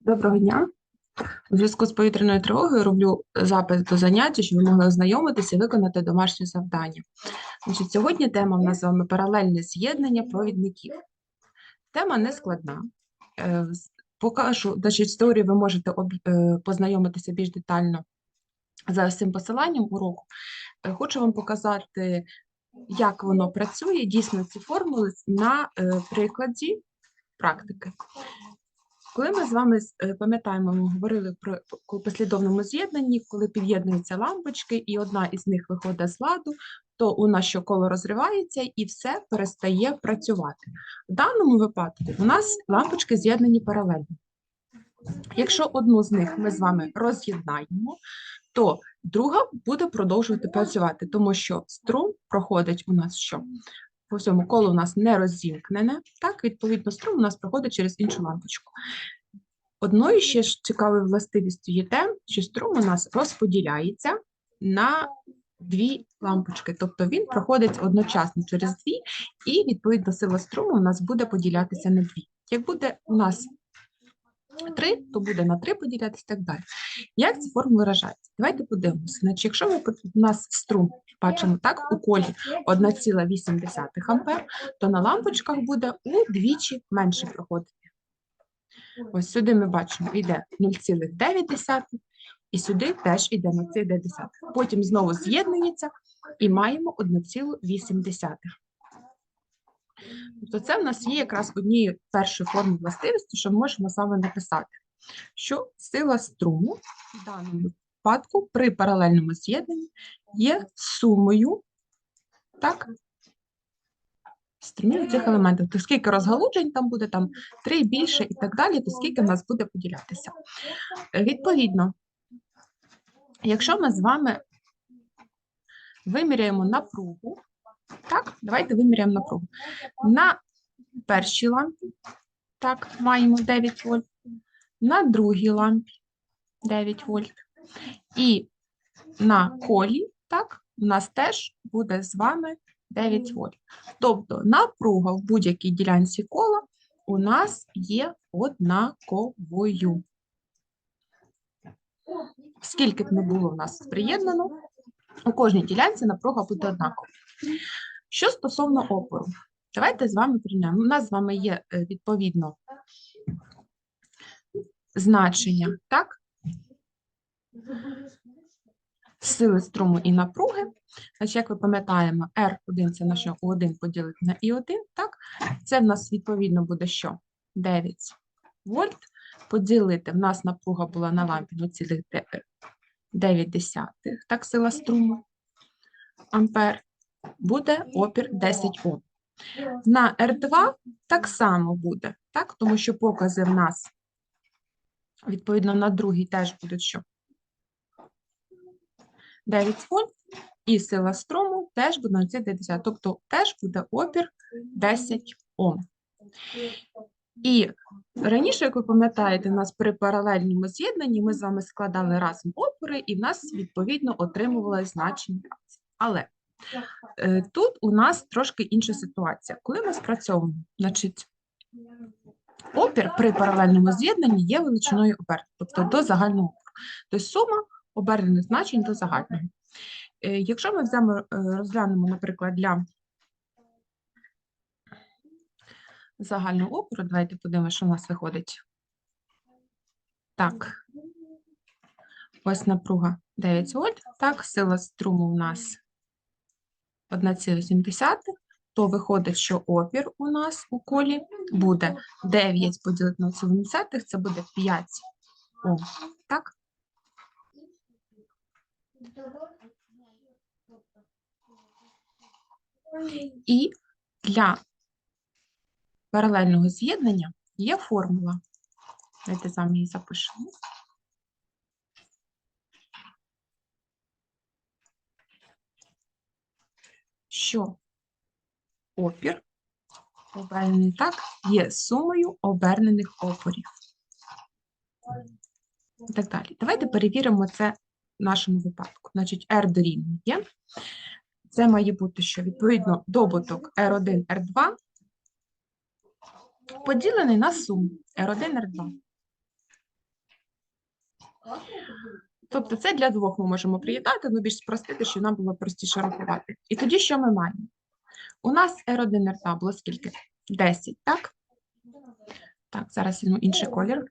Доброго дня. У зв'язку з повітряною тривогою роблю запис до заняття, щоб ви могли ознайомитися і виконати домашнє завдання. Значить, сьогодні тема в нас з вами паралельне з'єднання провідників. Тема не складна. Е, Покажу, значить, з теорією ви можете е, познайомитися більш детально за цим посиланням уроку. Е, Хочу вам показати, як воно працює, дійсно ці формули на прикладі практики. Коли ми з вами е, пам'ятаємо, ми говорили про послідовному з'єднанні, коли під'єднуються лампочки, і одна із них виходить з ладу, то у нас що коло розривається і все перестає працювати. В даному випадку у нас лампочки з'єднані паралельно. Якщо одну з них ми з вами роз'єднаємо, то друга буде продовжувати працювати, тому що струм проходить у нас що? По всьому колу у нас не розімкнене, так, відповідно, струм у нас проходить через іншу лампочку. Одною ще ж цікавою властивістю є те, що струм у нас розподіляється на дві лампочки, тобто він проходить одночасно через дві, і відповідно сила струму у нас буде поділятися на дві. Як буде у нас три, то буде на три поділятися і так далі. Як ці формули виражаються? Давайте подивимося. Значить, якщо ми у нас струм бачимо так, у колі 1,8 ампер, то на лампочках буде удвічі менше проходити. Ось сюди ми бачимо, йде 0,9, і сюди теж йде 0,9. Потім знову з'єднується і маємо 1,8. Тобто це в нас є якраз однією першої форми властивості, що ми можемо саме написати, що сила струму в даному випадку при паралельному з'єднанні є сумою так, струмів цих елементів. То скільки розгалуджень там буде, там три більше і так далі, то скільки в нас буде поділятися. Відповідно, якщо ми з вами виміряємо напругу, так, давайте виміряємо напругу. На першій лампі, так, маємо 9 вольт, на другій лампі 9 вольт. І на колі, так, у нас теж буде з вами 9 вольт. Тобто напруга в будь-якій ділянці кола у нас є однаковою. Скільки б не було у нас приєднано, у кожній ділянці напруга буде однакова. Що стосовно опору, давайте з вами порівняємо. У нас з вами є е, відповідно значення, так? Сили струму і напруги. Значить, як ви пам'ятаємо, R1 це наше У1 поділити на І1, так? Це в нас відповідно буде що? 9 вольт поділити. В нас напруга була на лампі 0,9, так, сила струму ампер, буде опір 10 Ом. На R2 так само буде, так? Тому що покази в нас, відповідно, на другій теж будуть що? 9 вольт, і сила струму теж буде 0,9, тобто теж буде опір 10 Ом. І раніше, як ви пам'ятаєте, у нас при паралельному з'єднанні ми з вами складали разом опори, і в нас, відповідно, отримували значення. Але тут у нас трошки інша ситуація. Коли ми спрацьовуємо, значить, опір при паралельному з'єднанні є величиною обернення, тобто до загального опору. Тобто сума обернених значень до загального. Е, Якщо ми взямо, е, розглянемо, наприклад, для загального опору, давайте подивимося, що у нас виходить. Так, ось напруга 9 вольт, так, сила струму у нас 1,7, то виходить, що опір у нас у колі буде 9 поділити на 0,7, це буде 5 Ом, так? І для паралельного з'єднання є формула. Давайте з вами її запишемо. Що опір обернений так є сумою обернених опорів. І так далі. Давайте перевіримо це в нашому випадку. Значить, R дорівнює. Це має бути, що відповідно добуток R1, R2 поділений на суму R1, R2. Тобто це для двох ми можемо приєднати, ну більш спростити, щоб нам було простіше рахувати. І тоді що ми маємо? У нас R1, R2 було скільки? 10, так? Так, зараз візьму інший колір.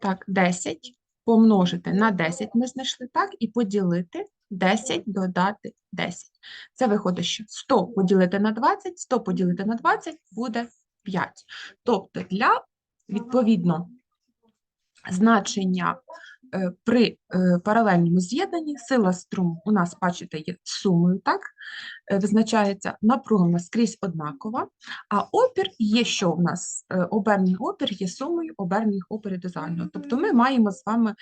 Так, 10 помножити на 10 ми знайшли, так, і поділити 10 додати 10. Це виходить, що 100 поділити на 20, 100 поділити на 20 буде 5. Тобто для, відповідно, значення при е, паралельному з'єднанні сила струму у нас, бачите, є сумою, так, е, визначається напруга скрізь однакова, а опір є що в нас? Е, Оберний опір є сумою оберних опірів до загального. Тобто ми маємо з вами е,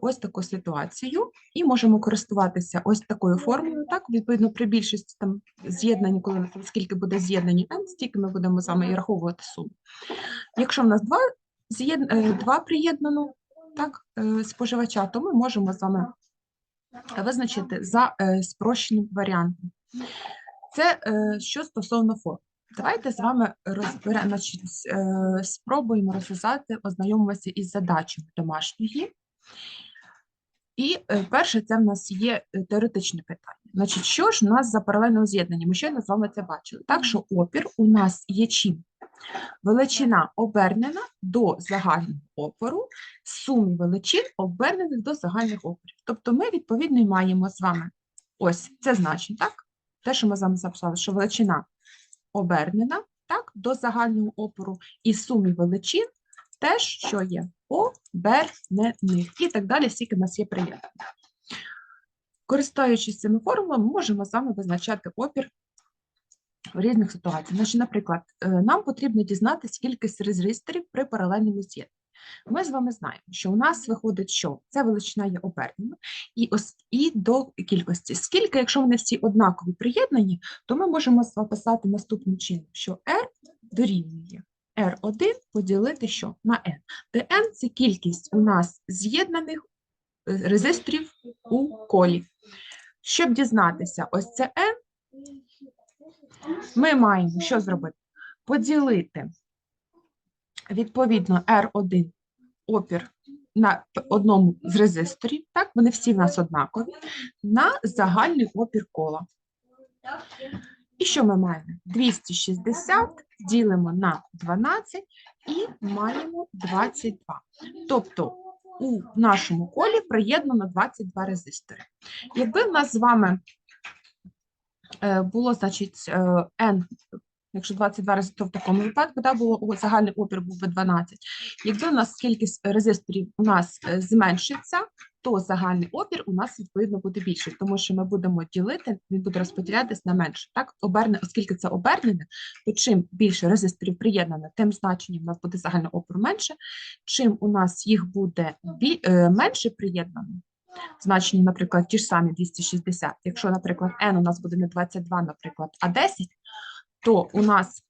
ось таку ситуацію і можемо користуватися ось такою формулою. Так, відповідно, при більшості там з'єднань, коли у скільки буде з'єднані n, стільки ми будемо з вами і раховувати суму. Якщо в нас два, е, два приєднано так, е, споживача, то ми можемо з вами визначити за е, спрощеним варіантом. Це е, що стосовно форм. Давайте з вами розберемо, спробуємо розв'язати, ознайомимося із задачами домашньої. І перше, це в нас є теоретичне питання. Значить, що ж у нас за паралельне з'єднання? Ми щойно з вами це бачили. Так, що опір у нас є чим? Величина обернена до загального опору, суми величин обернених до загальних опорів. Тобто ми, відповідно, маємо з вами ось це значення, так? Те, що ми з вами записали, що величина обернена так, до загального опору, і сумі величин теж, що є обернених. І так далі, скільки в нас є приємно. Користуючись цими формулами, ми можемо з вами визначати опір в різних ситуаціях. Наприклад, е, нам потрібно дізнатися кількість резисторів при паралельному з'єднанні. Ми з вами знаємо, що у нас виходить, що ця величина є обернена, і, і до кількості. Скільки, якщо вони всі однакові приєднані, то ми можемо записати наступним чином, що R дорівнює R1 поділити що? На N, де це кількість у нас з'єднаних е, резисторів у колі. Щоб дізнатися ось це N, ми маємо що зробити? Поділити відповідно R1 опір на одному з резисторів, так, вони всі в нас однакові, на загальний опір кола. І що ми маємо? 260 ділимо на 12 і маємо 22. Тобто у нашому колі приєднано 22 резистори. Якби в нас з вами було, значить, е, N, якщо 22 резистори в такому випадку, да, було загальний опір був би 12. Якби у нас кількість резисторів у нас е, зменшиться, то загальний опір у нас відповідно буде більший, тому що ми будемо ділити, він буде розподілятись на менше. Так, оберне, оскільки це обернене, то чим більше резисторів приєднано, тим значенням у нас буде загальний опір менше. Чим у нас їх буде бі, е, менше приєднано, значення, наприклад, ті ж самі 260. Якщо, наприклад, n у нас буде не 22, наприклад, а 10, то у нас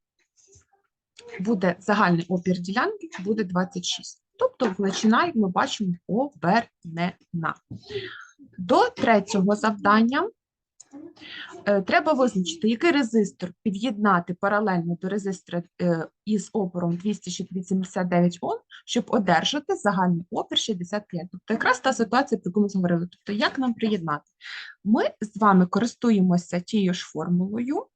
буде загальний опір ділянки буде 26. Тобто величина, як ми бачимо, обернена. До третього завдання треба визначити, який резистор під'єднати паралельно до резистора е, із опором 289 Ом, щоб одержати загальний опір 65. Тобто якраз та ситуація, про яку ми говорили. Тобто, як нам приєднати? Ми з вами користуємося тією ж формулою,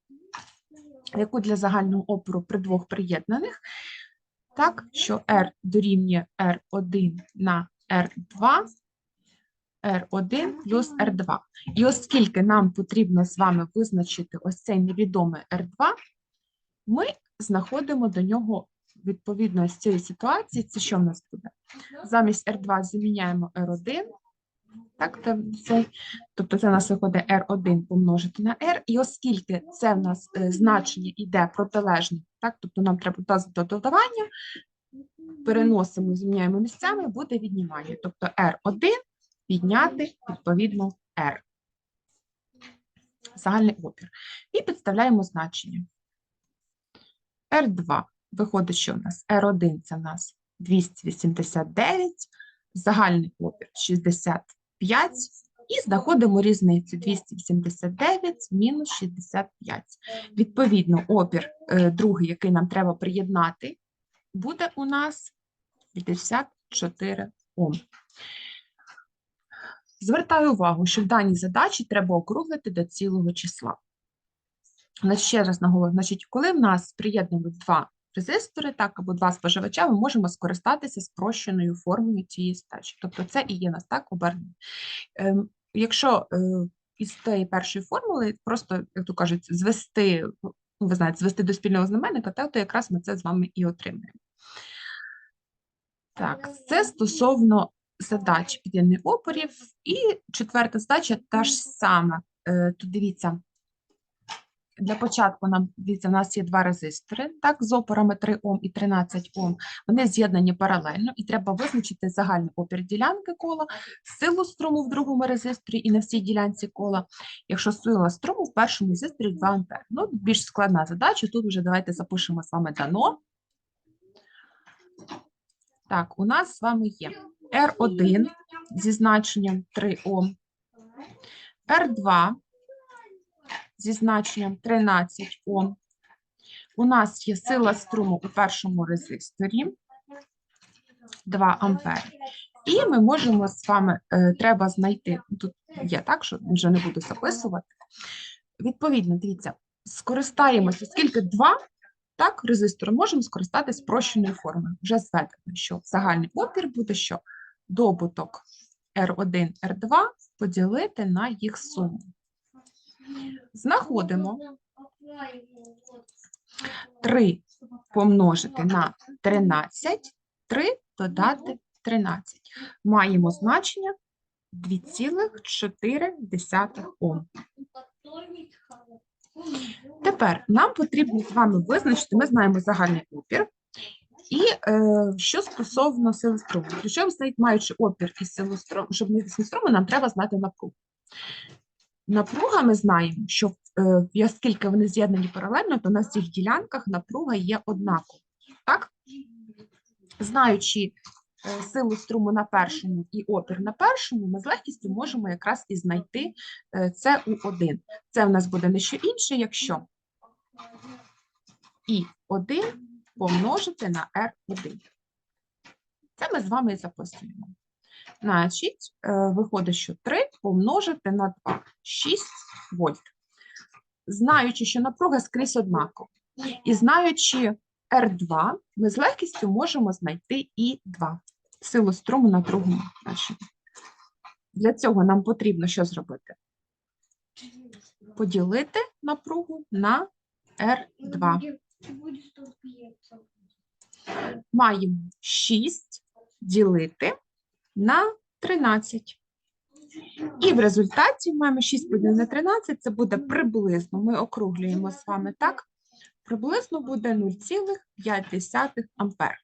яку для загального опору при двох приєднаних, так, що R дорівнює R1 на R2, R1 плюс R2. І оскільки нам потрібно з вами визначити ось цей невідомий R2, ми знаходимо до нього відповідно з цієї ситуації, це що в нас буде? Замість R2 заміняємо R1, так, цей, тобто це у нас виходить R1 помножити на R, і оскільки це в нас е, значення йде протилежне, так, тобто нам треба до додавання, переносимо, зміняємо місцями, буде віднімання. Тобто R1 підняти відповідно R. Загальний опір. І підставляємо значення. R2 виходить, що у нас R1 це у нас 289, загальний опір 65, і знаходимо різницю 289 мінус 65. Відповідно, опір е, другий, який нам треба приєднати буде у нас 54 Ом. Звертаю увагу, що в даній задачі треба округлити до цілого числа. Ще раз наголошую, значить, коли в нас приєднуємо два резистори, так, або два споживача, ми можемо скористатися спрощеною формою цієї задачі. Тобто це і є нас так обернено. Ем, якщо е, із тієї першої формули просто, як то кажуть, звести, ну, ви знаєте, звести до спільного знаменника, то, то якраз ми це з вами і отримаємо. Так, це стосовно задач під'єднаних опорів. І четверта задача та ж сама. Е, Тут дивіться, для початку нам дивіться, у нас є два резистори, так, з опорами 3 Ом і 13 Ом. Вони з'єднані паралельно, і треба визначити загальний опір ділянки кола, силу струму в другому резисторі і на всій ділянці кола. Якщо сила струму в першому резисторі 2 А. Ну, більш складна задача. Тут вже давайте запишемо з вами дано. Так, у нас з вами є R1 зі значенням 3 Ом, R2 зі значенням 13 Ом. У нас є сила струму у першому резисторі 2 ампери. І ми можемо з вами, е, треба знайти, тут є так, що вже не буду записувати. Відповідно, дивіться, скористаємося, оскільки 2 так, резистори можемо скористатися спрощеною формою. Вже зведено, що загальний опір буде що? Добуток R1, R2 поділити на їх суму. Знаходимо 3 помножити на 13, 3 додати 13. Маємо значення 2,4 Ом. Тепер нам потрібно з вами визначити, ми знаємо загальний опір. І е, що стосовно сили струму, якщо стоїть, маючи опір і силу струму, щоб не струму, нам треба знати напругу. Напруга ми знаємо, що е, оскільки вони з'єднані паралельно, то на цих ділянках напруга є однакова. Так? Знаючи е, силу струму на першому і опір на першому, ми з легкістю можемо якраз і знайти е, це у 1. Це у нас буде не що інше, якщо і 1 помножити на R1. Це ми з вами і записуємо. Значить, е, виходить, що 3 помножити на 2 – 6 вольт. Знаючи, що напруга скрізь однакова, і знаючи R2, ми з легкістю можемо знайти і 2 силу струму на другому значенні. Для цього нам потрібно що зробити? Поділити напругу на R2. Маємо 6 ділити на 13. І в результаті маємо 6 поділити на 13, це буде приблизно, ми округлюємо з вами так, приблизно буде 0,5 ампер.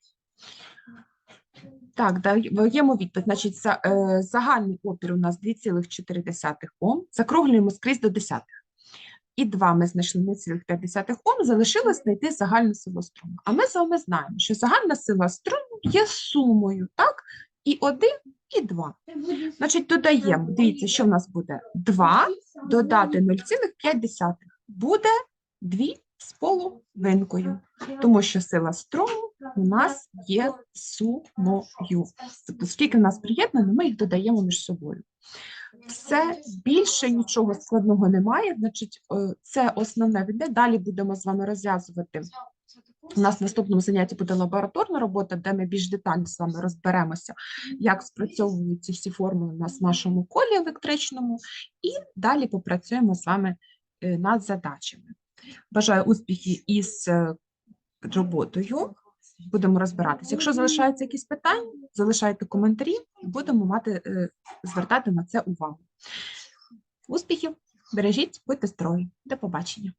Так, даємо відповідь. Значить, е, загальний опір у нас 2,4 Ом, закруглюємо скрізь до десятих. І 2 ми знайшли 0,5 Ом, залишилось знайти загальну силу струму. А ми з вами знаємо, що загальна сила струму є сумою, так? І 1, і 2. Значить, додаємо, дивіться, що в нас буде 2 додати 0,5 буде 2 з половинкою, тому що сила струму у нас є сумою. Тобто, скільки в нас приєднано, ми їх додаємо між собою. Все більше нічого складного немає. Значить, е, це основне віде. Далі будемо з вами розв'язувати. У нас в наступному занятті буде лабораторна робота, де ми більш детально з вами розберемося, як спрацьовуються всі формули в нашому колі електричному, і далі попрацюємо з вами е, над задачами. Бажаю успіхів із е, роботою. Будемо розбиратися. Якщо залишаються якісь питання, залишайте коментарі, будемо мати е, звертати на це увагу. Успіхів! Бережіть, будьте здорові. До побачення!